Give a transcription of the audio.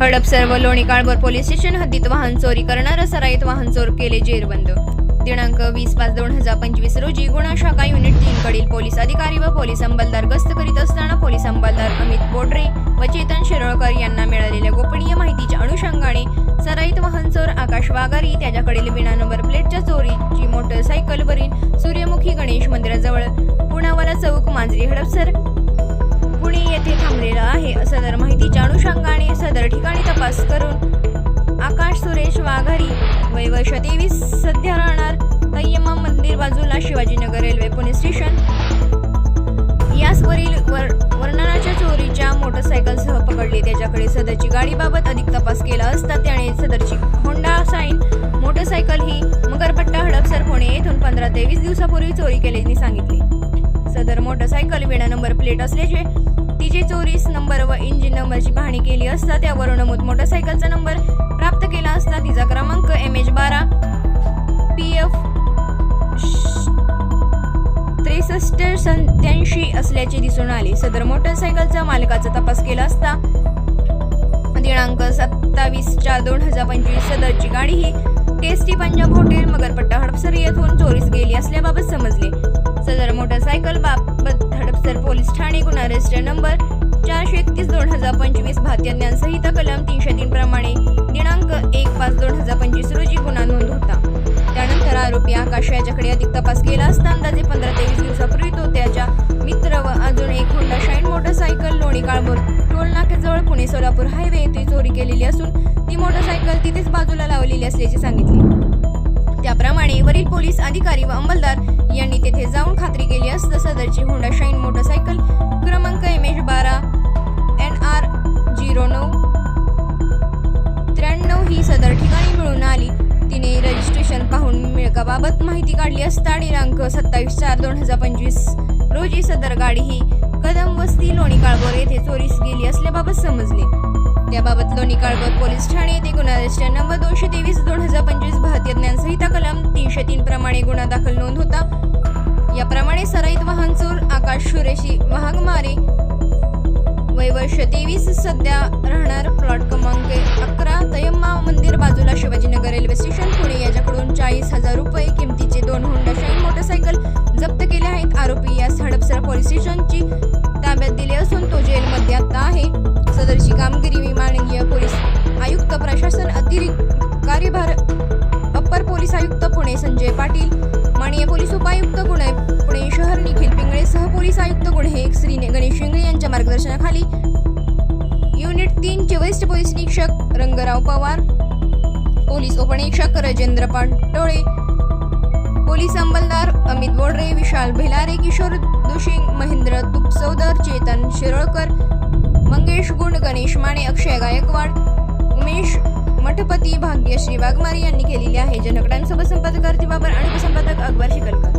हडपसर व लोणीकाळभर police station हद्दीत वाहन चोरी करणारं सराईत वाहन चोर केले जेरबंद. दिनांक वीस पाच दोन हजार पंचवीस रोजी गुन्हा शाखा युनिट तीन कडील पोलीस अधिकारी व पोलीस अंमलदार गस्त करीत असताना पोलीस अंमलदार अमित बोडरे व चेतन शिरोळकर यांना मिळालेल्या गोपनीय माहितीच्या अनुषंगाने सराईत वाहन चोर आकाश वाघारी त्याच्याकडील विना नंबर प्लेटच्या चोरीची मोटरसायकलवरील सूर्यमुखी गणेश मंदिराजवळ पुणावाला चौक मांजरी हडपसर आहे सदर माहितीच्या अनुषंगाने सदर ठिकाणी तपास करून आकाश सुरेश वाघारी वय वर्ष तेवीस सध्या राहणार तय्यम्मा मंदिर बाजूला शिवाजीनगर रेल्वे पोलीस स्टेशन. यासवरील वर वर्णनाच्या चोरीच्या मोटरसायकलसह पकडले. त्याच्याकडे सदरची गाडीबाबत अधिक तपास केला असता त्याने सदरची होंडा साईन मोटरसायकल ही मगरपट्टा हडपसर पुणे येथून पंधरा ते वीस दिवसापूर्वी चोरी केल्याने सांगितले. सदर मोटरसायकल विना नंबर प्लेट असल्याचे तिचे चोरीस नंबर व इंजिन नंबरची पाहणी केली असता त्यावरून नमूद मोटरसायकलचा नंबर प्राप्त केला असता तिचा क्रमांक एम एच बारा पी एफ त्रेसष्ट सत्याऐंशी असल्याचे दिसून आले. सदर मोटरसायकलचा मालकाचा तपास केला असता दिनांक सत्तावीस चार दोन हजार पंचवीस सदरची गाडी ही टेस्टी पंजाब हॉटेल मगरपट्टा हडपसर येथून चोरीस गेली असल्याबाबत समजले. सदर मोटरसायकल बाबत हडपसर पोलीस ठाणे गुन्हा रजिस्टर नंबर दोन हजार पंचवीस भारतीय ज्ञान संहिता कलम तीनशे तीन प्रमाणे दिनांक एक पाच दोन हजार पंचवीस रोजी गुन्हा नोंद होता. त्यानंतर आरोपी आकाश याच्याकडे अधिक तपास केला असता अंदाजे पंधरा ते वीस दिवसापूर्वी तो त्याच्या मित्र व अजून एक Honda Shine motorcycle Loni Kalbhor toll नाक्याजवळ पुणे सोलापूर हायवे येथे चोरी केलेली असून ती मोटरसायकल तिथेच बाजूला लावलेली असल्याचे सांगितले. त्याप्रमाणे वरील पोलीस अधिकारी व अंमलदार यांनी तेथे जाऊन खात्री केली असता सदरची होंडा शाईन मोटरसायकल मिळकाबाबत माहिती काढली असता दिनांक सत्तावीस चार दोन हजार पंचवीस. रोजी सदर गाडी ही कदम वस्ती लोणी काळभोर येथे चोरीस गेली असल्याबाबत समजले. त्याबाबत लोणी काळभोर पोलीस ठाणे येथे गुन्हा रजिस्टर नंबर दोनशे तेवीस दोन हजार पंचवीस भारतीय ज्ञानसंहिता कलम तीनशे तीन प्रमाणे गुन्हा दाखल नोंद होता. याप्रमाणे सराईत वाहन चोर आकाश सुरेशी वाघमारे वय वर्ष तेवीस सध्या राहणार प्लॉट क्रमांक अकरा तयम्मा मंदिर बाजूला शिवाय पोलीस स्टेशनची ताब्यात दिले असून तो जेलमध्ये आता आहे. सदरची कामगिरी माननीय पोलीस आयुक्त प्रशासन अतिरिक्त कार्यभार अप्पर पोलीस आयुक्त पुणे संजय पाटील माननीय पोलीस उपायुक्त गुन्हे पुणे शहर निखिल पिंगळे सह पोलीस आयुक्त गुन्हे श्री गणेश शिंगळे यांच्या मार्गदर्शनाखाली. युनिट तीनचे वरिष्ठ पोलीस निरीक्षक रंगराव पवार पोलीस उपनिरीक्षक राजेंद्र पाटोळे पोलीस अंमलदार अमित बोडरे विशाल भेलारे किशोर दुशिंग महेंद्र तुपसौदर चेतन शिरोळकर मंगेश गुंड गणेश माने अक्षय गायकवाड उमेश मठपती भाग्यश्री वाघमारे यांनी केलेली आहे. जनकडांसोबत संपादक बाबर आणि उपसंपादक अकबर शिकलकर.